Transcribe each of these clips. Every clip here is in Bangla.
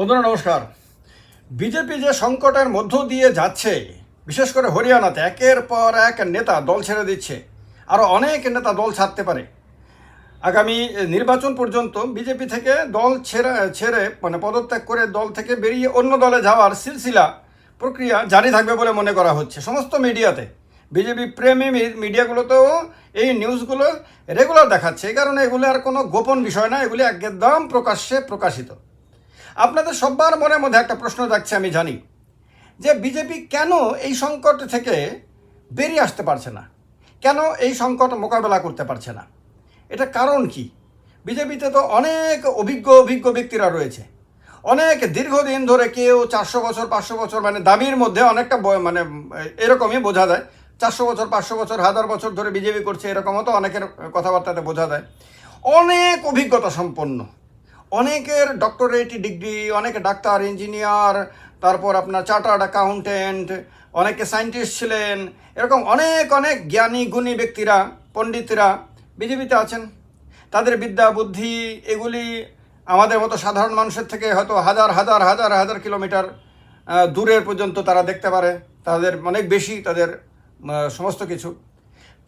বন্ধুরা, নমস্কার। বিজেপি যে সংকটের মধ্য দিয়ে যাচ্ছে, বিশেষ করে হরিয়ানাতে, একের পর এক নেতা দল ছেড়ে দিচ্ছে আরও অনেক নেতা দল ছাড়তে পারে। আগামী নির্বাচন পর্যন্ত বিজেপি থেকে দল ছেড়ে ছেড়ে মানে পদত্যাগ করে দল থেকে বেরিয়ে অন্য দলে যাওয়ার সিলসিলা প্রক্রিয়া জারি থাকবে বলে মনে করা হচ্ছে। সমস্ত মিডিয়াতে, বিজেপি প্রেমী মিডিয়াগুলোতেও এই নিউজগুলো রেগুলার দেখাচ্ছে। এই কারণে এগুলো আর কোনো গোপন বিষয় না, এগুলি একদম প্রকাশ্যে প্রকাশিত। আপনাদের সবার মনের মধ্যে একটা প্রশ্ন যাচ্ছে আমি জানি। যে বিজেপি কেন এই সংকট থেকে বেরিয়ে আসতে পারছে না? কেন এই সংকট মোকাবেলা করতে পারছে না? এটা কারণ কি? বিজেপিতে তো অনেক অভিজ্ঞ অভিজ্ঞ ব্যক্তিরা রয়েছে। অনেক দীর্ঘদিন ধরে কেউ চারশো বছর, পাঁচশো বছর মানে দাবির মধ্যে অনেকটা মানে এরকমই বোঝা যায়। চারশো বছর, পাঁচশো বছর, হাজার বছর ধরে বিজেপি করছে এরকমও তো অনেকের কথাবার্তাতে বোঝা যায়। অনেক অভিজ্ঞতা সম্পন্ন। অনেকের ডক্টরেট ডিগ্রি অনেকে ডাক্তার ইঞ্জিনিয়ার তারপর আপনার চার্টার্ড অ্যাকাউন্টেন্ট অনেকে সায়েন্টিস্ট ছিলেন। এরকম অনেক অনেক জ্ঞানী, গুণী ব্যক্তিরা, পণ্ডিতরা বিজেপিতে আছেন। তাদের বিদ্যা, বুদ্ধি এগুলি আমাদের মতো সাধারণ মানুষের থেকে হয়তো হাজার হাজার হাজার হাজার কিলোমিটার দূরের পর্যন্ত তারা দেখতে পারে। তাদের অনেক বেশি তাদের সমস্ত কিছু।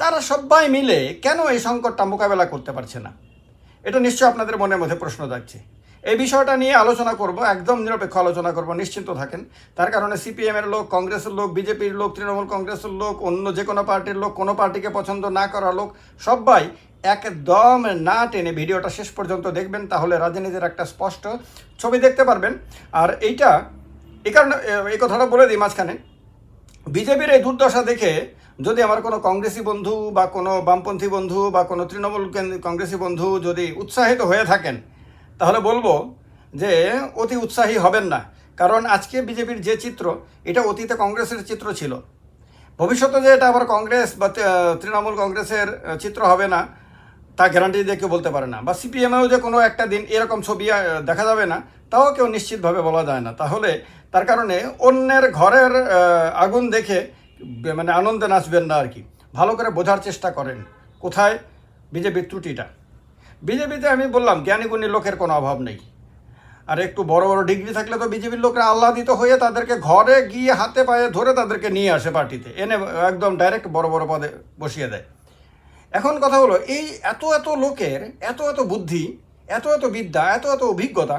তারা সবাই মিলে কেন এই সংকটটা মোকাবেলা করতে পারছে না? এটা নিশ্চয় আপনাদের মনের মধ্যে প্রশ্ন যাচ্ছে। এই বিষয়টা নিয়ে আলোচনা করব, একদম নিরপেক্ষ আলোচনা করব, নিশ্চিন্ত থাকেন। তার কারণে সিপিএম এর লোক, কংগ্রেসের লোক, বিজেপির লোক, তৃণমূল কংগ্রেসের লোক, অন্য যে কোনো পার্টির লোক, কোনো পার্টিকে পছন্দ না করা লোক, সবাই একদম না টেনে ভিডিওটা শেষ পর্যন্ত দেখবেন, তাহলে রাজনীতির একটা স্পষ্ট ছবি দেখতে পারবেন। আর এইটা, এই কারণে এই কথাটা বলে দিই মাঝখানে। বিজেপির এই দুর্দশা দেখে যদি আমার কোনো কংগ্রেসি বন্ধু বা কোনো বামপন্থী বন্ধু বা কোনো তৃণমূল কংগ্রেসি বন্ধু যদি উৎসাহিত হয়ে থাকেন, তাহলে বলব যে অতি উৎসাহী হবেন না। কারণ আজকে বিজেপির যে চিত্র, এটা অতীতে কংগ্রেসের চিত্র ছিল। ভবিষ্যতে যে এটা আবার কংগ্রেস বা তৃণমূল কংগ্রেসের চিত্র হবে না, তা গ্যারান্টি দিয়ে কেউ বলতে পারে না। বা সিপিএমেও যে কোনো একটা দিন এরকম ছবি দেখা যাবে না, তাও কেউ নিশ্চিতভাবে বলা যায় না। তাহলে তার কারণে অন্যের ঘরের আগুন দেখে মানে আনন্দে নাচবেন না আর কি। ভালো করে বোঝার চেষ্টা করেন, কোথায় বিজেপির ত্রুটিটা। বিজেপিতে আমি বললাম, জ্ঞানীগুণী লোকের কোনো অভাব নেই। আর একটু বড় বড় ডিগ্রি থাকলে তো বিজেপির লোকরা আহ্লাদিত হয়ে তাদেরকে ঘরে গিয়ে হাতে পায়ে ধরে তাদেরকে নিয়ে আসে পার্টিতে। এনে একদম ডাইরেক্ট বড় বড় পদে বসিয়ে দেয়। এখন কথা হলো, এই এত এত লোকের এত এত বুদ্ধি, এত এত বিদ্যা, এত এত অভিজ্ঞতা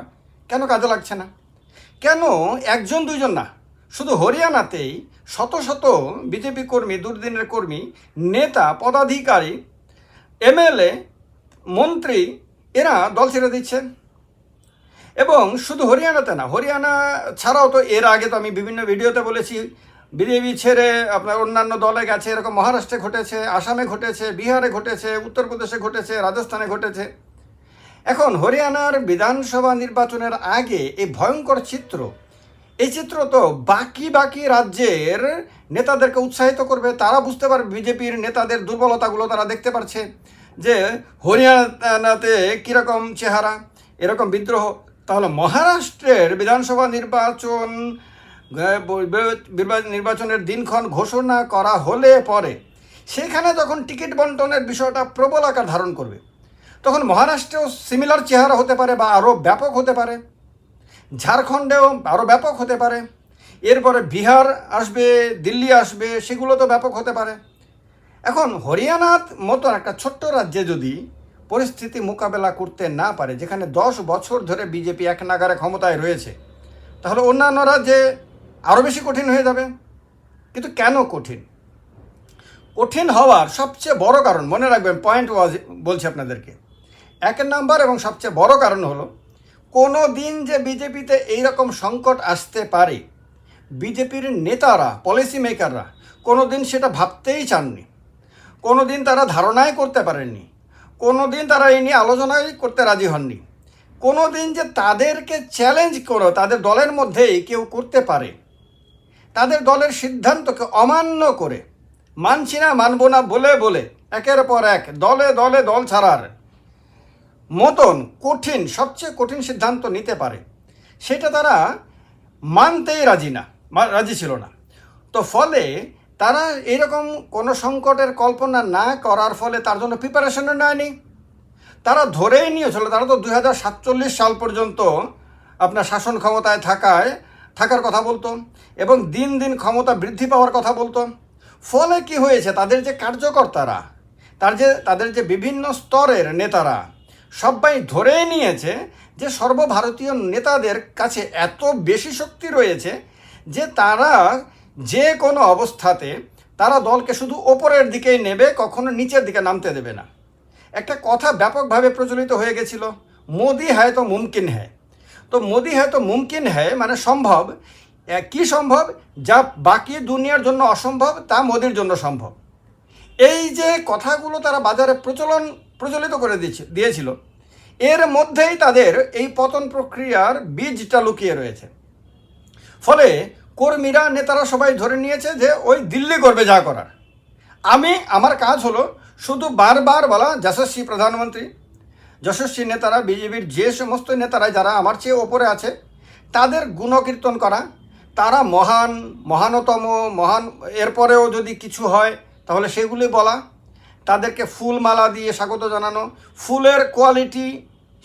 কেন কাজে লাগছে না? কেন একজন দুইজন না? শুধু হরিয়ানাতেই শত শত বিজেপি কর্মী, দুর্দিনের কর্মী, নেতা, পদাধিকারী, এমএলএ, মন্ত্রী, এরা দল ছেড়ে দিচ্ছে এবং শুধু হরিয়ানাতে না, হরিয়ানা ছাড়াও তো এর আগে তো আমি বিভিন্ন ভিডিওতে বলেছি বিজেপি ছেড়ে আপনার অন্যান্য দলে গেছে, এরকম মহারাষ্ট্রে ঘটেছে, আসামে ঘটেছে, বিহারে ঘটেছে, উত্তরপ্রদেশে ঘটেছে, রাজস্থানে ঘটেছে। এখন হরিয়ানার বিধানসভা নির্বাচনের আগে এই ভয়ঙ্কর চিত্র এই চিত্র তো বাকি বাকি রাজ্যের নেতাদেরকে উৎসাহিত করবে। তারা বুঝতে পারবে বিজেপির নেতাদের দুর্বলতাগুলো তারা দেখতে পারছে যে হরিয়ানাতে কীরকম চেহারা, এরকম বিদ্রোহ। তাহলে মহারাষ্ট্রের বিধানসভা নির্বাচন নির্বাচনের দিনক্ষণ ঘোষণা করা হলে পরে সেখানে যখন টিকিট বন্টনের বিষয়টা প্রবল আকার ধারণ করবে, তখন মহারাষ্ট্রেও সিমিলার চেহারা হতে পারে বা আরও ব্যাপক হতে পারে। ঝাড়খণ্ডেও আরও ব্যাপক হতে পারে। এরপরে বিহার আসবে, দিল্লি আসবে, সেগুলো তো ব্যাপক হতে পারে। এখন হরিয়ানার মতো একটা ছোট্ট রাজ্যে যদি পরিস্থিতি মোকাবেলা করতে না পারে, যেখানে দশ বছর ধরে বিজেপি এক নাগারে ক্ষমতায় রয়েছে, তাহলে অন্যান্য রাজ্যে আরও বেশি কঠিন হয়ে যাবে। কিন্তু কেন কঠিন? কঠিন হওয়ার সবচেয়ে বড় কারণ, মনে রাখবেন পয়েন্ট ওয়াজ বলছি আপনাদেরকে। এক নাম্বার এবং সবচেয়ে বড় কারণ হলো কোনো দিন যে বিজেপিতে এইরকম সংকট আসতে পারে, বিজেপির নেতারা পলিসি মেকাররা কোনো দিন সেটা ভাবতেই চাননি। কোনো দিন তারা ধারণাই করতে পারেননি। কোনো দিন তারা এই নিয়ে আলোচনাই করতে রাজি হননি। কোনো দিন যে তাদেরকে চ্যালেঞ্জ করো তাদের দলের মধ্যেই কেউ করতে পারে, তাদের দলের সিদ্ধান্তকে অমান্য করে, মানছি না, মানব না, বলে বলে, একের পর এক, দলে দলে দল ছাড়ার মতন কঠিন, সবচেয়ে কঠিন সিদ্ধান্ত নিতে পারে। সেটা তারা মানতেই রাজি না রাজি ছিল না। তো ফলে তারা এরকম কোনো সংকটের কল্পনা না করার ফলে তার জন্য প্রিপারেশনও নেয়নি। তারা ধরেই নিয়েছিল, তারা তো দু হাজার সাতচল্লিশ সাল পর্যন্ত আপনার শাসন ক্ষমতায় থাকায়, থাকার কথা বলতো এবং দিন দিন ক্ষমতা বৃদ্ধি পাওয়ার কথা বলতো। ফলে কি হয়েছে? তাদের যে কার্যকর্তারা, তার যে, তাদের যে বিভিন্ন স্তরের নেতারা সবাই ধরেই নিয়েছে যে সর্বভারতীয় নেতাদের কাছে এত বেশি শক্তি রয়েছে যে তারা যে কোনো অবস্থাতে তারা দলকে শুধু ওপরের দিকেই নেবে, কখনো নিচের দিকে নামতে দেবে না। একটা কথা ব্যাপকভাবে প্রচলিত হয়ে গেছিল, মোদি হ্যায় তো মুমকিন হ্যায় তো মোদি হ্যায় তো মুমকিন হ্যায় মানে সম্ভব কি সম্ভব? যা বাকি দুনিয়ার জন্য অসম্ভব, তা মোদির জন্য সম্ভব। এই যে কথাগুলো তারা বাজারে প্রচলন প্রচলিত করে দিয়েছে, দিয়েছিল। এর মধ্যেই তাদের এই পতন প্রক্রিয়ার বীজটা লুকিয়ে রয়েছে। ফলে কর্মীরা, নেতারা সবাই ধরে নিয়েছে যে ওই দিল্লি করবে যা করার। আমি, আমার কাজ হলো শুধু বারবার বলা, যশস্বী প্রধানমন্ত্রী, যশস্বী নেতারা, বিজেপির যে সমস্ত নেতারা যারা আমার চেয়ে ওপরে আছে, তাদের গুণকীর্তন করা, তারা মহান, মহানতম, মহান, এরপরেও যদি কিছু হয়, তাহলে সেগুলি বলা তাদেরকে ফুল মালা দিয়ে স্বাগত জানানো, ফুলের কোয়ালিটি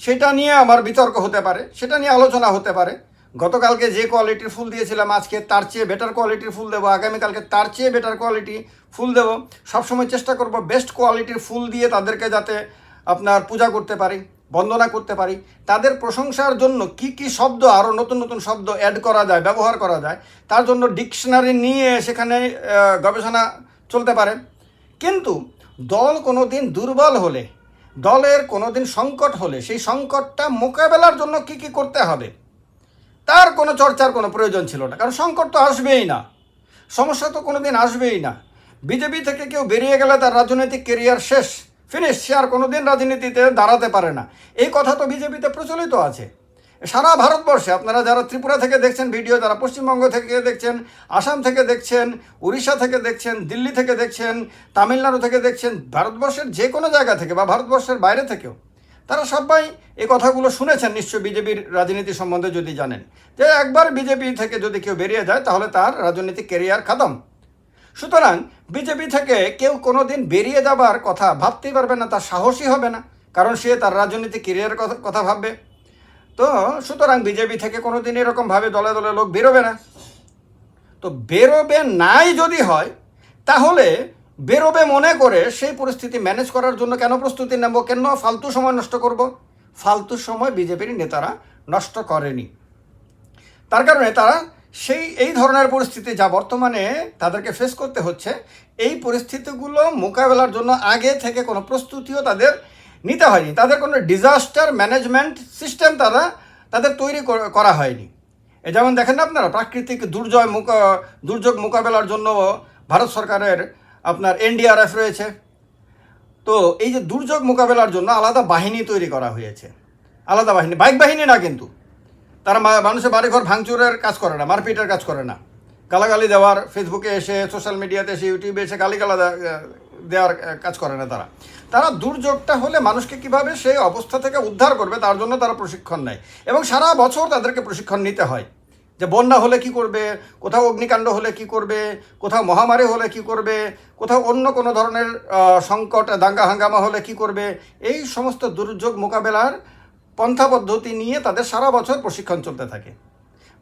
সেটা নিয়ে আমার বিতর্ক হতে পারে, সেটা নিয়ে আলোচনা হতে পারে। গতকালকে যে কোয়ালিটির ফুল দিয়েছিলাম আজকে, তার চেয়ে বেটার কোয়ালিটির ফুল দেবো, আগামীকালকে তার চেয়ে বেটার কোয়ালিটি ফুল দেবো। সবসময় চেষ্টা করব বেস্ট কোয়ালিটির ফুল দিয়ে তাদেরকে যাতে আপনার পূজা করতে পারি, বন্দনা করতে পারি। তাদের প্রশংসার জন্য কি কি শব্দ আরও নতুন নতুন শব্দ অ্যাড করা যায়, ব্যবহার করা যায়, তার জন্য ডিকশনারি নিয়ে সেখানে গবেষণা চলতে পারে। কিন্তু দল কোনো দিন দুর্বল হলে, দলের কোনো দিন সংকট হলে, সেই সংকটটা মোকাবেলার জন্য কি কি করতে হবে? তার কোনো চর্চার কোনো প্রয়োজন ছিল না, কারণ সংকট তো আসবেই না। সমস্যা তো কোনো দিন আসবেই না। বিজেপি থেকে কেউ বেরিয়ে গেলে তার রাজনৈতিক কেরিয়ার শেষ, ফিনিশ, সে আর কোনো দিন রাজনীতিতে দাঁড়াতে পারে না। এই কথা তো বিজেপিতে প্রচলিত আছে। সারা ভারতবর্ষে আপনারা যারা ত্রিপুরা থেকে দেখছেন ভিডিও, যারা পশ্চিমবঙ্গ থেকে দেখছেন, আসাম থেকে দেখছেন, উড়িষ্যা থেকে দেখছেন, দিল্লি থেকে দেখছেন, তামিলনাড়ু থেকে দেখছেন, ভারতবর্ষের যে কোনো জায়গা থেকে বা ভারতবর্ষের বাইরে থেকেও, তারা সবাই এই কথাগুলো শুনেছেন। নিশ্চয় বিজেপির রাজনীতি সম্বন্ধে যদি জানেন। যে একবার বিজেপি থেকে যদি কেউ বেরিয়ে যায়, তাহলে তার রাজনৈতিক কেরিয়ার খাতম। সুতরাং বিজেপি থেকে কেউ কোনো দিন বেরিয়ে যাবার কথা ভাবতেই পারবে না, তার সাহসই হবে না, কারণ সে তার রাজনৈতিক কেরিয়ারের কথা কথা ভাববে। তো সুতরাং বিজেপি থেকে কোনোদিন এরকমভাবে দলে দলে লোক বেরোবে না। তো বেরোবে নাই যদি হয়, তাহলে বেরোবে মনে করে সেই পরিস্থিতি ম্যানেজ করার জন্য কেন প্রস্তুতি নেব, কেন ফালতু সময় নষ্ট করব? ফালতু সময় বিজেপির নেতারা নষ্ট করেনি। তার কারণে তারা সেই, এই ধরনের পরিস্থিতি যা বর্তমানে তাদেরকে ফেস করতে হচ্ছে, এই পরিস্থিতিগুলো মোকাবেলার জন্য আগে থেকে কোনো প্রস্তুতিও তাদের নিতে হয়নি। তাদের কোনো ডিজাস্টার ম্যানেজমেন্ট সিস্টেম তারা, তাদের তৈরি করা হয়নি। যেমন দেখেন না আপনারা, প্রাকৃতিক দুর্জয় মোকা, দুর্যোগ মোকাবেলার জন্য ভারত সরকারের আপনার এনডিআরএফ রয়েছে। তো এই যে দুর্যোগ মোকাবেলার জন্য আলাদা বাহিনী তৈরি করা হয়েছে। আলাদা বাহিনী, বাইক বাহিনী না কিন্তু। তারা মানুষের বাড়িঘর ভাঙচুরের কাজ করে না, মারপিটের কাজ করে না। গালাগালি দেওয়ার ফেসবুকে এসে সোশ্যাল মিডিয়াতে এসে ইউটিউবে এসে গালিগালা দেওয়ার কাজ করে না তারা। তারা দুর্যোগটা হলে মানুষকে কীভাবে সেই অবস্থা থেকে উদ্ধার করবে তার জন্য তারা প্রশিক্ষণ নেয়। এবং সারা বছর তাদেরকে প্রশিক্ষণ নিতে হয়। যে বন্যা হলে কি করবে, কোথাও অগ্নিকাণ্ড হলে কি করবে, কোথাও মহামারী হলে কি করবে, কোথাও অন্য কোনো ধরনের সংকট, দাঙ্গা হাঙ্গামা হলে কি করবে, এই সমস্ত দুর্যোগ মোকাবেলার পন্থা পদ্ধতি নিয়ে তাদের সারা বছর প্রশিক্ষণ চলতে থাকে।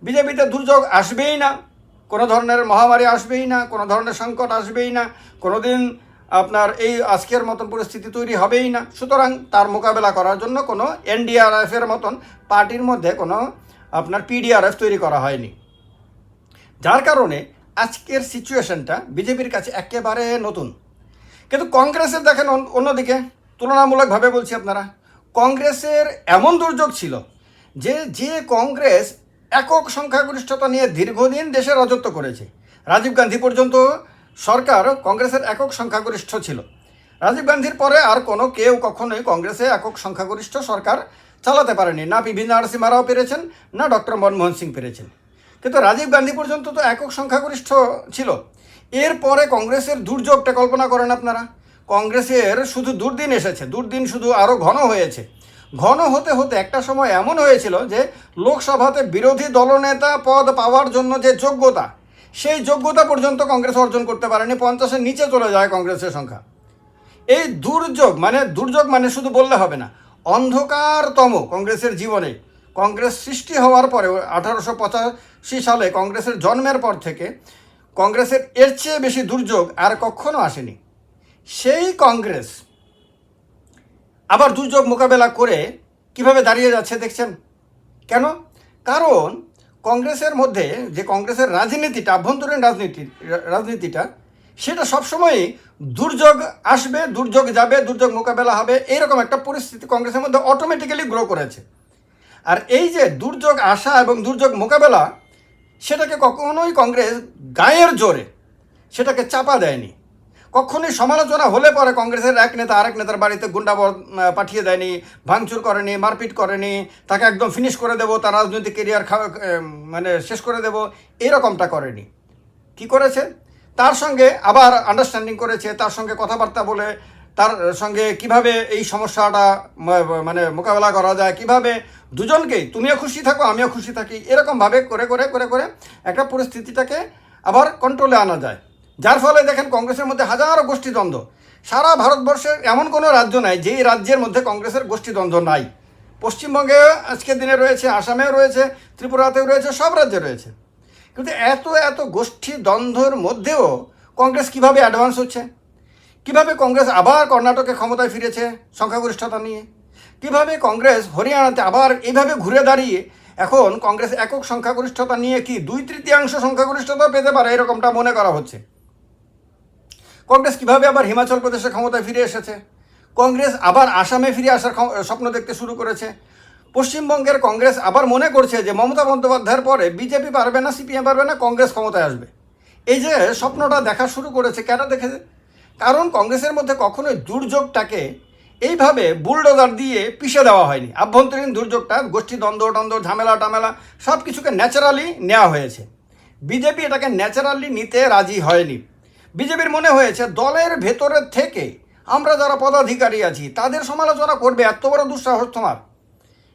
বিজেপিতে দুর্যোগ আসবেই না। কোনো ধরনের মহামারী আসবেই না, কোনো ধরনের সংকট আসবেই না। কোনো দিন আপনার এই আজকের মতন পরিস্থিতি তৈরি হবেই না। সুতরাং তার মোকাবেলা করার জন্য কোনো এনডিআরএফের মতন পার্টির মধ্যে কোনো আপনার পিডিআরএফ তৈরি করা হয়নি। যার কারণে আজকের সিচুয়েশনটা বিজেপির কাছে একেবারে নতুন। কিন্তু কংগ্রেসের দেখেন অন্যদিকে তুলনামূলকভাবে বলছি আপনারা, কংগ্রেসের এমন দুর্যোগ ছিল যে যে কংগ্রেস একক সংখ্যাগরিষ্ঠতা নিয়ে দীর্ঘদিন দেশে রাজত্ব করেছে। রাজীব গান্ধী পর্যন্ত সরকার কংগ্রেসের একক সংখ্যাগরিষ্ঠ ছিল। রাজীব গান্ধীর পরে আর কোনো কেউ কখনোই কংগ্রেসে একক সংখ্যাগরিষ্ঠ সরকার চালাতে পারেনি। না পিভি নরসিংহারাও পেরেছেন, না ডক্টর মনমোহন সিং পেরেছেন। কিন্তু রাজীব গান্ধী পর্যন্ত তো একক সংখ্যাগরিষ্ঠ ছিল। এরপরে কংগ্রেসের দুর্যোগটা কল্পনা করেন আপনারা। কংগ্রেসের শুধু দুর্দিন এসেছে, দুর্দিন শুধু আরও ঘন হয়েছে। ঘন হতে হতে একটা সময় এমন হয়েছিল যে লোকসভাতে বিরোধী দলনেতা পদ পাওয়ার জন্য যে যোগ্যতা সেই যোগ্যতা পর্যন্ত কংগ্রেস অর্জন করতে পারেনি, পঞ্চাশের নিচে চলে যায় কংগ্রেসের সংখ্যা। এই দুর্যোগ মানে দুর্যোগ মানে শুধু বললে হবে না, অন্ধকারতম কংগ্রেসের জীবনে। কংগ্রেস সৃষ্টি হওয়ার পরে আঠারোশো পঁচাশি সালে কংগ্রেসের জন্মের পর থেকে কংগ্রেসের এর চেয়ে বেশি দুর্যোগ আর কখনো আসেনি। সেই কংগ্রেস আবার দুর্যোগ মোকাবেলা করে কীভাবে দাঁড়িয়ে যাচ্ছে দেখছেন? কেন? কারণ কংগ্রেসের মধ্যে যে কংগ্রেসের রাজনীতিটা, আভ্যন্তরীণ রাজনীতি, রাজনীতিটা, সেটা সবসময়ই দুর্যোগ আসবে, দুর্যোগ যাবে, দুর্যোগ মোকাবেলা হবে এইরকম একটা পরিস্থিতি কংগ্রেসের মধ্যে অটোমেটিক্যালি গ্রো করেছে। আর এই যে দুর্যোগ আসা এবং দুর্যোগ মোকাবেলা, সেটাকে কখনোই কংগ্রেস গায়ের জোরে, সেটাকে চাপা দেয়নি। কখনোই সমালোচনা হলে পরে কংগ্রেসের এক নেতা আরেক নেতার বাড়িতে আহ, পাঠিয়ে দেয়নি ভাঙচুর করেনি মারপিট করেনি তাকে একদম ফিনিশ করে দেবো তার রাজনৈতিক কেরিয়ার মানে শেষ করে দেবো এরকমটা করেনি। কি করেছে? তার সঙ্গে আবার আন্ডারস্ট্যান্ডিং করেছে তার সঙ্গে কথাবার্তা বলে তার সঙ্গে কীভাবে এই সমস্যাটা মানে মোকাবেলা করা যায় কীভাবে দুজনকেই তুমিও খুশি থাকো আমিও খুশি থাকি এরকমভাবে করে করে করে করে একটা পরিস্থিতিটাকে আবার কন্ট্রোলে আনা যায়। যার ফলে দেখেন কংগ্রেসের মধ্যে হাজারো গোষ্ঠীদ্বন্দ্ব। সারা ভারতবর্ষের এমন কোনো রাজ্য নাই যেই রাজ্যের মধ্যে কংগ্রেসের গোষ্ঠীদ্বন্দ্ব নাই। পশ্চিমবঙ্গে আজকের দিনে রয়েছে, আসামেও রয়েছে, ত্রিপুরাতেও রয়েছে, সব রাজ্যে রয়েছে। কিন্তু এত এত গোষ্ঠী দ্বন্দ্বের মধ্যেও কংগ্রেস কীভাবে অ্যাডভান্স হচ্ছে? কীভাবে কংগ্রেস আবার কর্ণাটকে ক্ষমতায় ফিরেছে সংখ্যাগরিষ্ঠতা নিয়ে? কীভাবে কংগ্রেস হরিয়ানাতে আবার এইভাবে ঘুরে দাঁড়িয়ে এখন কংগ্রেস একক সংখ্যাগরিষ্ঠতা নিয়ে কি দুই তৃতীয়াংশ সংখ্যাগরিষ্ঠতা পেতে পারে এরকমটা মনে করা হচ্ছে? কংগ্রেস কীভাবে আবার হিমাচল প্রদেশে ক্ষমতায় ফিরে এসেছে? কংগ্রেস আবার আসামে ফিরে আসার স্বপ্ন দেখতে শুরু করেছে। পশ্চিমবঙ্গের কংগ্রেস আবার মনে করছে যে মমতা বন্দ্যোপাধ্যায়ের পরে বিজেপি পারবে না, সিপিএম পারবে না, কংগ্রেস ক্ষমতায় আসবে। এই যে স্বপ্নটা দেখা শুরু করেছে, কেন দেখেছে কারণ কংগ্রেসের মধ্যে কখনোই দুর্যোগটাকে এইভাবে বুলডোজার দিয়ে পিষে দেওয়া হয়নি। আভ্যন্তরীণ দুর্যোগটা, গোষ্ঠী দ্বন্দ্ব, টন্দ্ব, ঝামেলা, টামেলা সব কিছুকে ন্যাচারালি নেওয়া হয়েছে। বিজেপি এটাকে ন্যাচারালি নিতে রাজি হয়নি। বিজেপির মনে হয়েছে, দলের ভেতরের থেকে আমরা যারা পদাধিকারী আছি, তাদের সমালোচনা করবে, এত বড় দুঃসাহস তোমার,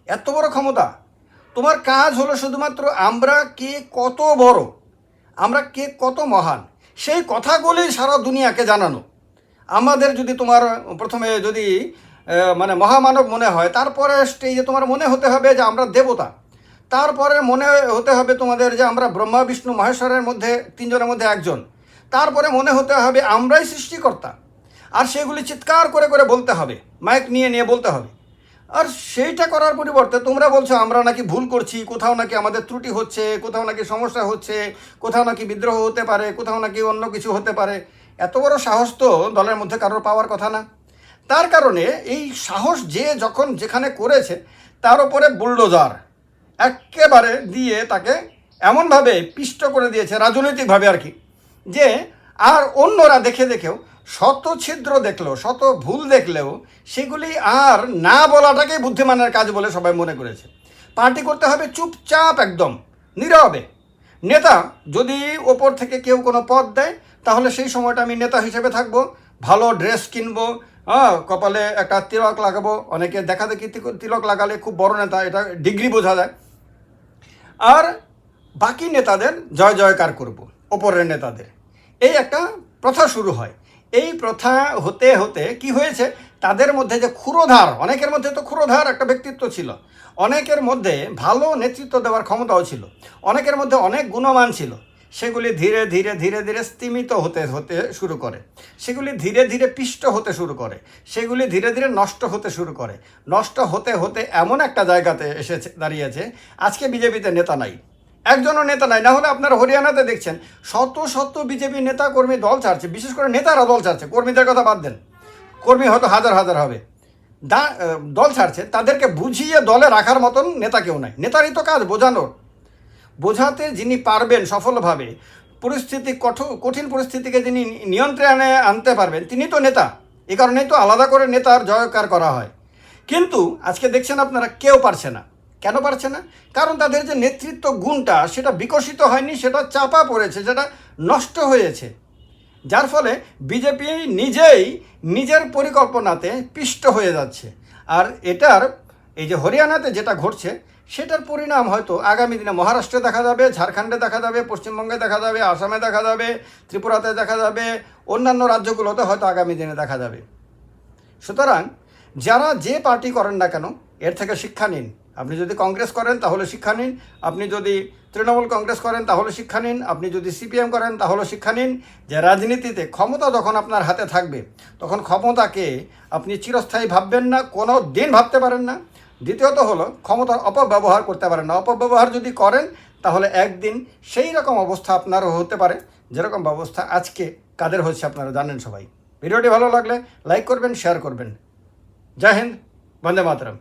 এত বড় ক্ষমতা। তোমার কাজ হলো শুধুমাত্র আমরা কে কত বড়, আমরা কে কত মহান, সেই কথাগুলি সারা দুনিয়াকে জানানো। আমাদের যদি তোমার প্রথমে যদি মানে মহামানব মনে হয়, তারপরে স্টেজে তোমার মনে হতে হবে যে আমরা দেবতা। তারপরে মনে হতে হবে তোমাদের যে আমরা ব্রহ্মা, বিষ্ণু, মহেশ্বরের মধ্যে, তিনজনের মধ্যে একজন। তারপরে মনে হতে হবে আমরাই সৃষ্টিকর্তা। আর সেগুলি চিৎকার করে করে বলতে হবে, মাইক নিয়ে নিয়ে বলতে হবে। আর সেইটা করার পরিবর্তে তোমরা বলছো, আমরা নাকি ভুল করছি, কোথাও নাকি আমাদের ত্রুটি হচ্ছে, কোথাও নাকি সমস্যা হচ্ছে, কোথাও নাকি বিদ্রোহ হতে পারে, কোথাও নাকি অন্য কিছু হতে পারে। এত বড় সাহস তো দলের মধ্যে কারোর পাওয়ার কথা না। তার কারণে এই সাহস যে যখন যেখানে করেছে, তার উপরে বুলডোজার একেবারে দিয়ে তাকে এমনভাবে পিষ্ট করে দিয়েছে, রাজনৈতিকভাবে আর কি। যে আর অন্যরা দেখে দেখেও শত ছিদ্র দেখলেও, শত ভুল দেখলেও সেগুলি আর না বলাটাকেই বুদ্ধিমানের কাজ বলে সবাই মনে করেছে। পার্টি করতে হবে চুপচাপ একদম, নীরবে। নেতা যদি ওপর থেকে কেউ কোনো পদ দেয়, তাহলে সেই সময়টা আমি নেতা হিসেবে থাকব, ভালো ড্রেস কিনবো হ্যাঁ কপালে একটা তিলক লাগাবো, অনেকে দেখা দেখি তিলক লাগালে খুব বড় নেতা, এটা ডিগ্রি বোঝা যায়। আর বাকি নেতাদের জয় জয়কার করব। ওপরের নেতাদের। এই একটা প্রথা শুরু হয়। এই প্রথা হতে হতে কি হয়েছে? তাদের মধ্যে যে ক্ষুরোধার, অনেকের মধ্যে তো ক্ষুরোধার একটা ব্যক্তিত্ব ছিল। অনেকের মধ্যে ভালো নেতৃত্ব দেওয়ার ক্ষমতাও ছিল। অনেকের মধ্যে অনেক গুণমান ছিল। সেগুলি ধীরে ধীরে ধীরে ধীরে স্তিমিত হতে হতে শুরু করে। সেগুলি ধীরে ধীরে পিষ্ট হতে শুরু করে। সেগুলি ধীরে ধীরে নষ্ট হতে শুরু করে। নষ্ট হতে হতে এমন একটা জায়গাতে এসেছে, দাঁড়িয়েছে। আজকে বিজেপিতে নেতা নাই। একজনও নেতা নাই, না হলে আপনারা হরিয়ানাতে দেখছেন, শত শত বিজেপি নেতা কর্মী দল ছাড়ছে, বিশেষ করে নেতারা দল ছাড়ছে, কর্মীদের কথা বাদ দেন। কর্মী হয়তো হাজার হাজার হবে। দা দল ছাড়ছে, তাদেরকে বুঝিয়ে দলে রাখার মতন নেতা কেউ নাই। নেতারই তো কাজ বোঝানোর। বোঝাতে যিনি পারবেন সফলভাবে, পরিস্থিতি কঠোর কঠিন পরিস্থিতিকে যিনি নিয়ন্ত্রণে আনতে পারবেন, তিনি তো নেতা। এ কারণেই তো আলাদা করে নেতার জয়কার করা হয়। কিন্তু আজকে দেখছেন আপনারা, কেউ পারছে না। কেন পারছে না? কারণ তাদের যে নেতৃত্ব গুণটা, সেটা বিকশিত হয়নি, সেটা চাপা পড়েছে, সেটা নষ্ট হয়েছে। যার ফলে বিজেপি নিজেই নিজের পরিকল্পনাতে পিষ্ট হয়ে যাচ্ছে। আর এটার, এই যে হরিয়ানাতে যেটা ঘটছে, সেটার পরিণাম হয়তো আগামী দিনে মহারাষ্ট্রে দেখা যাবে, ঝাড়খণ্ডে দেখা যাবে, পশ্চিমবঙ্গে দেখা যাবে, আসামে দেখা যাবে, ত্রিপুরাতে দেখা যাবে, অন্যান্য রাজ্যগুলোতে হয়তো আগামী দিনে দেখা যাবে। সুতরাং যারা যে পার্টি করেন না কেন, এর থেকে শিক্ষা নিন। আপনি যদি কংগ্রেস করেন তাহলে শিক্ষা নিন। আপনি যদি তৃণমূল কংগ্রেস করেন তাহলে শিক্ষা নিন। আপনি যদি সিপিএম করেন তাহলে শিক্ষা নিন। যে রাজনীতিতে ক্ষমতা যখন আপনার হাতে থাকবে, তখন ক্ষমতাকে আপনি চিরস্থায়ী ভাববেন না, কোনো দিন ভাবতে পারেন না। দ্বিতীয়ত হলো, ক্ষমতার অপব্যবহার করতে পারেন না। অপব্যবহার যদি করেন, তাহলে একদিন সেই রকম অবস্থা আপনারও হতে পারে। যেরকম ব্যবস্থা আজকে কাদের হচ্ছে আপনারা জানেন সবাই। ভিডিওটি ভালো লাগলে লাইক করবেন শেয়ার করবেন। জয় হিন্দ, বন্দে মাতরম।